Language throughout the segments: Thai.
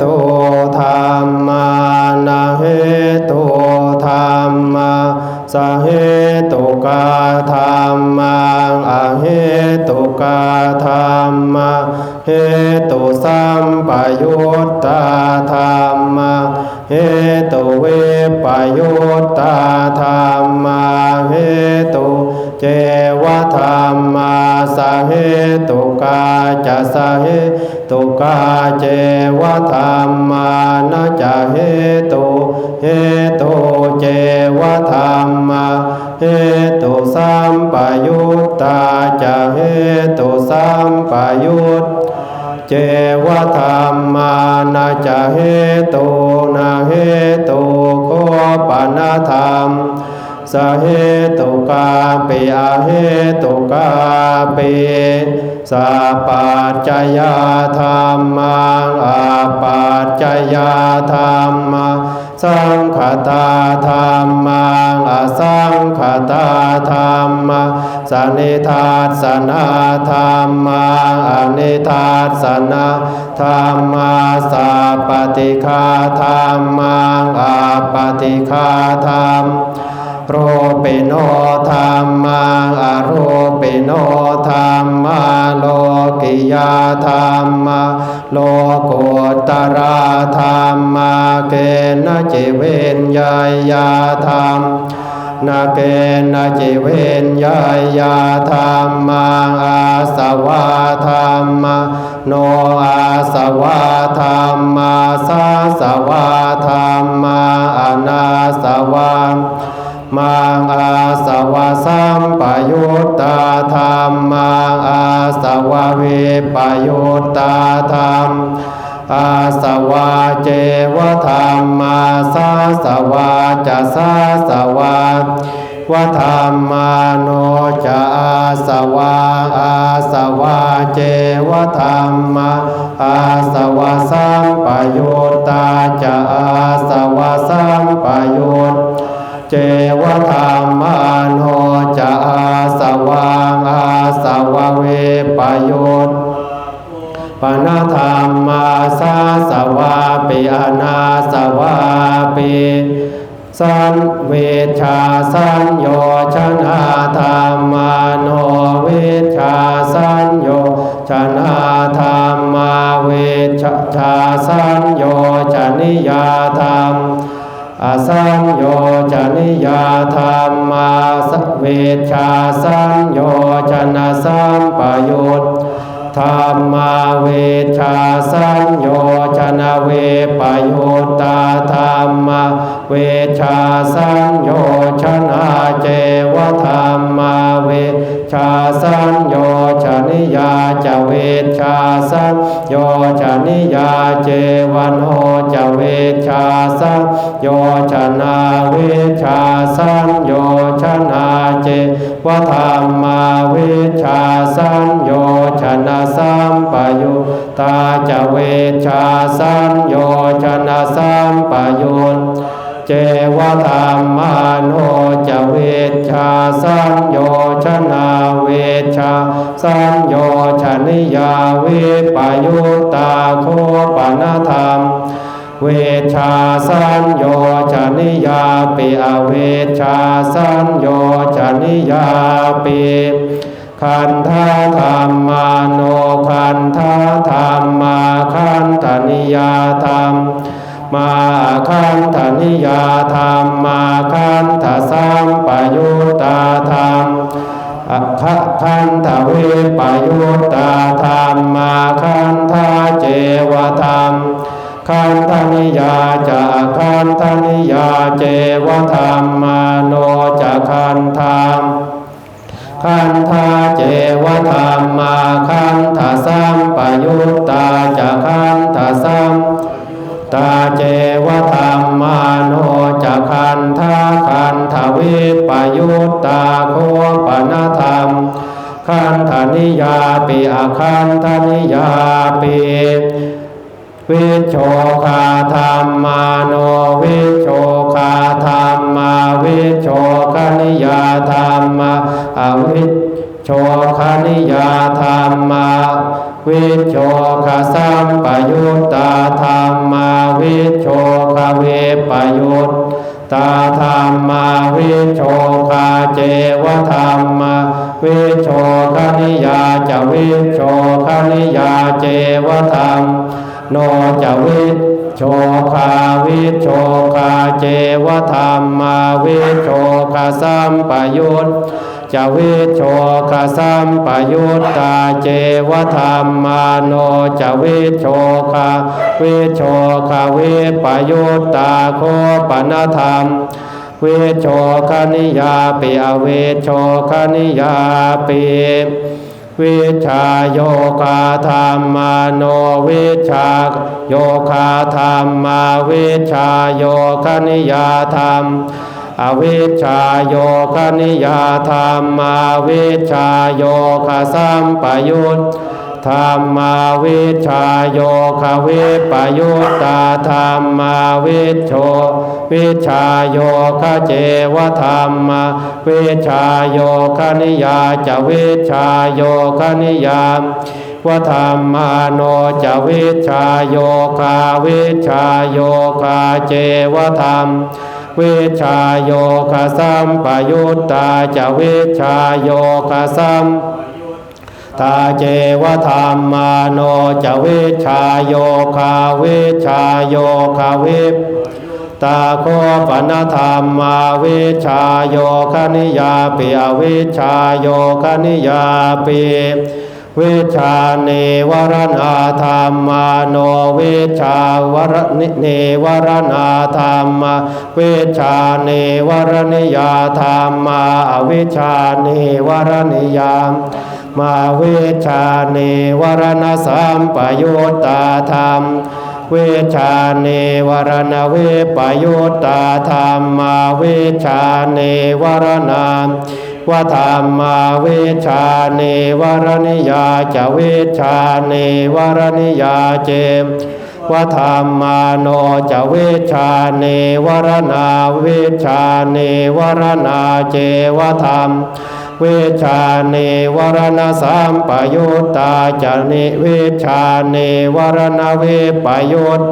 ตุธ ตุกาจะสเหตุกาเจวะธรรมานะจะเหตุเหตุเจวะธรรมาเหตุสัมปยุตตาจะเหตุสัมปยุตเจวะธรรมานาจะเหตุนาเหตุโคปนาธรรม สเหตุกาเปอาเหตุกาเปสัพปัจจยาธรรมังอาปัจจยาธรรมะสังขตาธรรมังอสังขตาธรรมะสนิทัสนาธรรมังอนิทัสนาธรรมาสัพปติคาธรรมังอาปติคาธรรม รเปโนธรรมังอโรเปโนธรรมาโลกิยาธรรมาโลกุตระธรรมาเกณจิเวนยายาธรรมนาเกณจิเวนยายาธรรมังอาสวาธรรมะโนอาสวาธรรมาสาสวาธรรมาอนาสวา มังอาสวะสัมปยุตตาธรรมมังอาสวะเวปยุตตาธรรมอาสวะเจวธรรมมาสาสวะจะสาสวะวะธรรมาโนจะอาสวะอาสวะเจวธรรมมาอาสวะสัมปยุตตาจะอาสวะ เจวธรรมาโนจะอาสวังอาสวะเวปโยชน์ปนาธรรมาสาสวาปิอนาสวาปิสันเวชาสัญโยชนะธรรมาโนเวชาสัญโยชนะธรรมาเวชาสัญโยชนิยาธรรม อสัญโยจนิยาธรรมาสเวชาสัญโยจนะสัมปยุตธรรมาเวชาสัญโยชนะเวปยุตตาธรรมาเวชาสัญโยชนะเจวธรรมาเว ชาสัญโยชนิยาจเวชาสัญโยชนิยาเจวันโหจเวชาสัญโยชนะเวชาสัญโยชนะเจวธรรมาเวชาสัญโยชนะสัมปยุตตาจเวชาสัญโยชนะสัมปยุต เจวธรรมาโนจะเวชาสัญโยชนาเวชาสัญโยชนิยาเวปยุตตาโคปนาธรรมเวชาสัญโยชนิยาปิอเวชาสัญโยชนิยาปิคันธาธรรมาโนคันธาธรรมาคันธนิยาธรรม มาคันธนิยาธรรมมาคันธสัมปยุตตาธรรมอคคันธเวปยุตตาธรรมมาคันธเจวธรรมคันธนิยาจะคันธนิยาเจวธรรมมาโนจะคันธรรมคันธาเจวธรรมมาคันธสัมปยุตตาจะคันธสัม ตาเจวธรรมาโนจะคันธาคันทวิปยุตตาโคปนธรรมคันธนิยาปิอาคันธนิยาปิวิโชคาธรรมาโนวิโชคาธรรมาวิโชคนิยาธรรมาอวิโชคนิยาธรรมา วิโชคสัมปยุตตาธรรมาวิโชคเวปยุตตาธรรมาวิโชคาเจวธรรมาวิโชคนิยาจะวิโชคนิยาเจวธรรมโนจะวิโชคาวิโชคาเจวธรรมาวิโชคสัมปยุต จวิโชคสัมปยุตตาเจวธรรมาโนจวิโชคาวิโชคาวิปยุตตาโคปนธรรมเวโชคนิยาปิอเวโชคนิยาปิวิชาโยคาธรรมาโนวิชาโยคาธรรมาวิชาโยคนิยาธรรม อวิชาโยคนิยาธรรมาวิชาโยคสัมปยุตธรรมาวิชาโยควิปยุตตาธรรมาวิโชวิชาโยคเจวธรรมาวิชาโยคนิยาจะวิชาโยคนิยามวธรรมาโนจะวิชาโยคาวิชาโยคาเจวธรรม วิชาโยคสัมปยุตตาจะวิชาโยคสัมตาเจวธรรมาโนจะวิชาโยคาวิชาโยคาวิปตาโคปนธรรมาวิชาโยคณิยาปิอวิชาโยคณิยาปิ วิชาเนวรณาธรรมาโนวิชาวรนิเนวรณาธรรมาวิชาเนวรณิยาธรรมาอวิชาเนวรณิยามมาวิชาเนวรณสัมปยุตตาธรรม เวชาเนวรณเวปยุตตาธรรมาเวชาเนวรณา วธรรมาเวชาเนวรณิยาจะเวชาเนวรณิยาเจมวธรรมาโนจะเวชาเนวรณาเวชาเนวรณาเจวธรรมเวชาเนวรณสัมปยุตตาจะเนเวชาเนวรณเวปยุต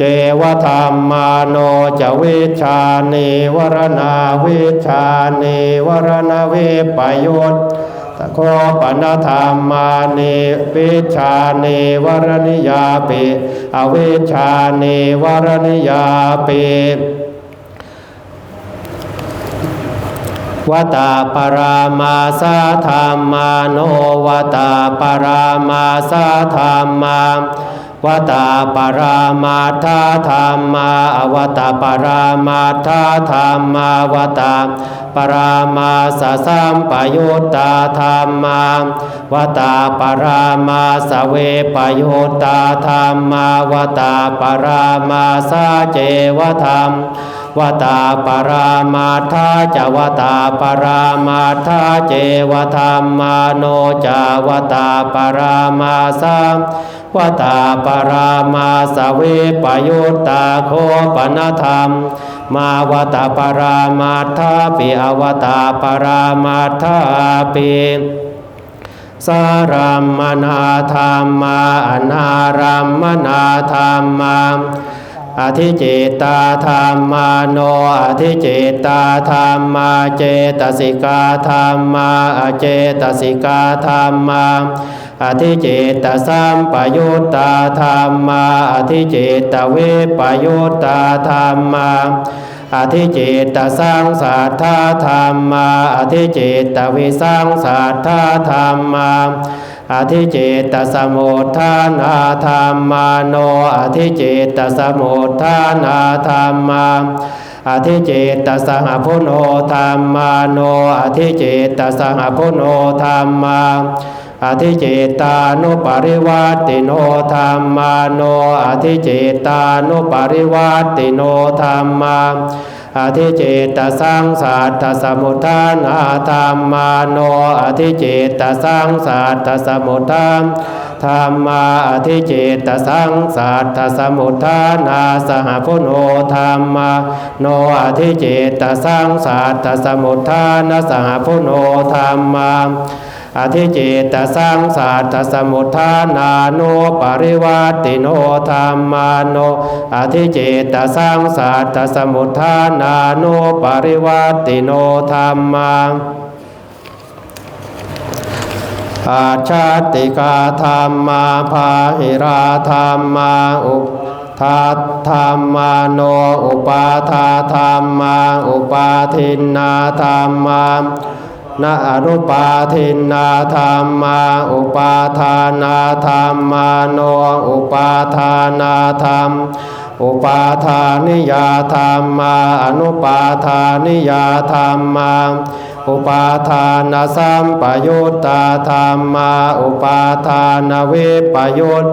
เจวธรรมาโนจะเวชาเนวรณาเวชาเนวรณเวปยุตตะโคปนธรรมาเนเวชาเนวรณิยาปิอเวชาเนวรณิยาปิวตาปรามาสาธรรมาโนวตาปรามาสาธรรมา วตาปรามาธาธรรมาอวตาปรามาธาธรรมาวตาปรามาสสัมปยุตตาธรรมาวตาปรามาสเวปยุตตาธรรมาวตาปรามาสาเจวธรรม วตาปรามาทาจวตาปรามาทาเจวธรรมาโนจาวตาปรามาสาวตาปรามาสเวปยุตตาโคปนธรรม มาวตาปรามาทาปิอวตาปรามาทาปิสารัมมนาธรรมาอนารัมมนาธรรมา อธิเจตาธรรมาโนอธิเจตาธรรมาเจตสิกาธรรมาอเจตสิกาธรรมาอธิเจตสัมปยุตตาธรรมาอธิเจตเวปยุตตาธรรมาอธิเจตสังสัทธาธรรมาอธิเจตวิสังสัทธาธรรมา อธิเจตสมุทฐานาธรรมาโนอธิเจตสมุทฐานาธรรมาอธิเจตตสหพุโนธรรมาโนอธิเจตตสหพุโนธรรมาอธิเจตานุปริวัติโนธรรมาโนอธิเจตานุปริวัติโนธรรมา อธิเจตสังสัตถสมุทฐานาธรรมาโนอธิเจตสังสัตถสมุทฐานธรรมาอธิเจตสังสัตถสมุทฐานาสหพุโนธรรมาโนอธิเจตสังสัตถสมุทฐานาสหพุโนธรรมา อธิจิตตสังสาตสมุทฐานาโนปริวัติโนธรรมาโนอธิจิตตสังสาตสมุทฐานาโนปริวัติโนธรรมาอาชาติกาธรรมาภาหิราธรรมาอุทัตธรรมาโนอุปาทาธรรมาอุปาทินนาธรรมา นาอนุปาทินนาธรรมาอุปาทานาธรรมาโนอุปาทานาธรรมอุปาทานิยาธรรมาอนุปาทานิยาธรรมา อุปาทานสัมปยุตตาธรรมาอุปาทานวิปยุต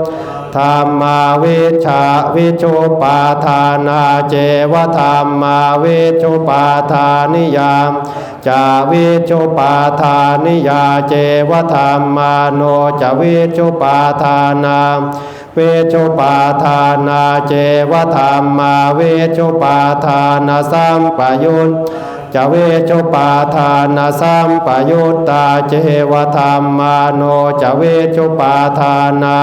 ธรรมาวิชาวิชุปาทานาเจวธรรมาวิชุปาทานิยามจาวิชุปาทานิยาเจวธรรมาโนจาวิชุปาทานาเวชุปาทานาเจวธรรมาเวชุปาทานาสัมปยุต จเวชุปาทานาสัมปยุตตาเจวธรรมาโนจเวชุปาทานา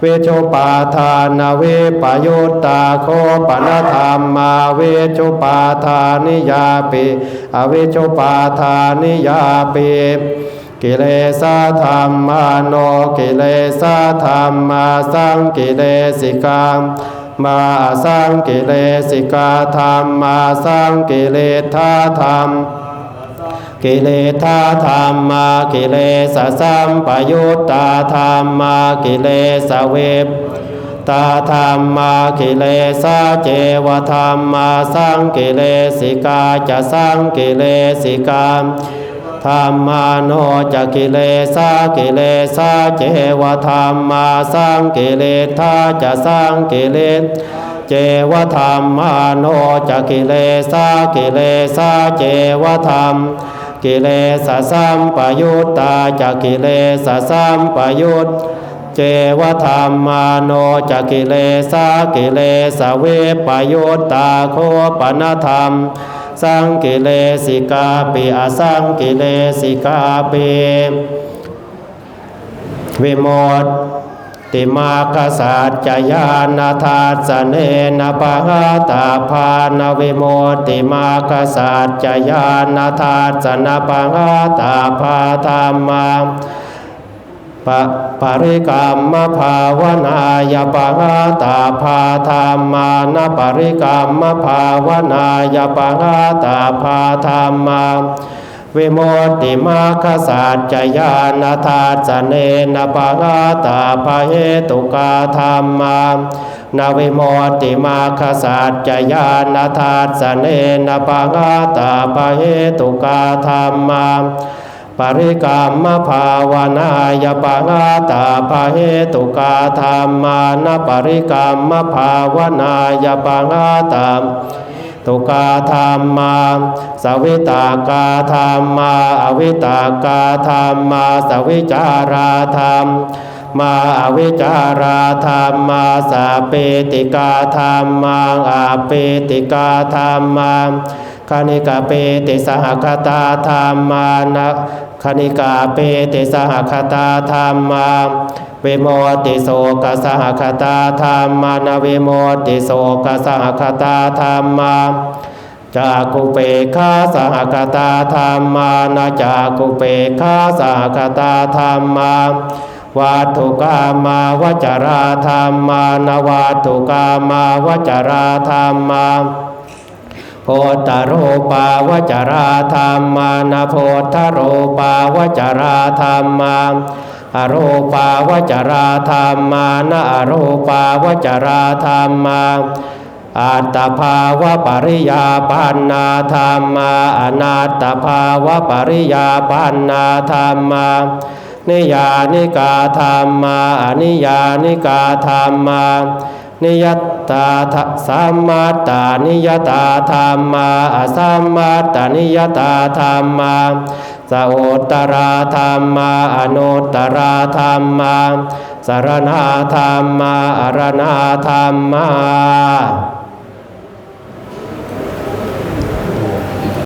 เวชุปาทานาเวปยุตตาโคปนธรรมาเวชุปาทานิยาปิอเวชุปาทานิยาปิกิเลสธรรมาโนกิเลสธรรมาสังกิเลสิกาม มาสังกิเลสิกาธรรม มาสังกิเลธาธรรม กิเลธาธรรมมากิเลสสัมปยุตตาธรรมมากิเลสเวปตาธรรมมากิเลสาเจวธรรมมาสังกิเลสิกาจะสังกิเลสิกา ธรรมาโนจกิเลสากิเลสาเจวธรรมาสังกิเลธาจะสังกิเลสเจวธรรมาโนจกิเลสากิเลสาเจวธรรมกิเลสสัมปยุตตาจะกิเลสสัมปยุตเจวธรรมาโนจะกิเลสากิเลสเวปยุตตาโคปนธรรม สังกิเลสิกาปิอสังกิเลสิกาปิวิโมตติมากษัตจยานาทาสเนนปะหาตาภานวิโมตติมากษัตจยานาทาสนปะหาตาภาธรรมา ปะปริกรรมภาวนายปะหาตาภาธรรมานะปริกรรมภาวนายปะหาตาภาธรรมาวิโมติมาคสัจจยานาทาสเนนปะหาตาภาเหตุกาธรรมานาวิโมติมาคสัจจยานาทาสเนนปะหาตาภาเหตุกาธรรมา ปริกรรมภาวนายปะหาตาภาเหตุกาธรรมานะปริกรรมภาวนายปะหาตาตุกาธรรมาสวิตากาธรรมาอวิตากาธรรมาสวิจาราธรรมมาอวิจาราธรรมาสาเปติกาธรรมาอาเปติกาธรรมาคณิกาเปติสหคตาธรรมานะ คณิกาเปติสหคตาธรรมาเวโมติโสกสหคตาธรรมานาเวโมติโสกสหคตาธรรมาจากุเปขาสหคตาธรรมานาจากุเปขาสหคตาธรรมาวัตถุกามาวจราธรรมานวัตถุกามาวจราธรรมา โพตโรปาวจราธรรมานาโพธโรปาวจราธรรมาอโรปาวจราธรรมานะอโรปาวจราธรรมาอัตตภาวะปริยาปันนาธรรมาอนัตตภาวะปริยาปันนาธรรมานิยานิกาธรรมาอนิยานิกาธรรมา นิยตาทสัมมาตานิยตาธรรมาอสัมมาตานิยตาธรรมาสโอตตราธรรมาอนุตตราธรรมาสารณาธรรมาอรณาธรรมา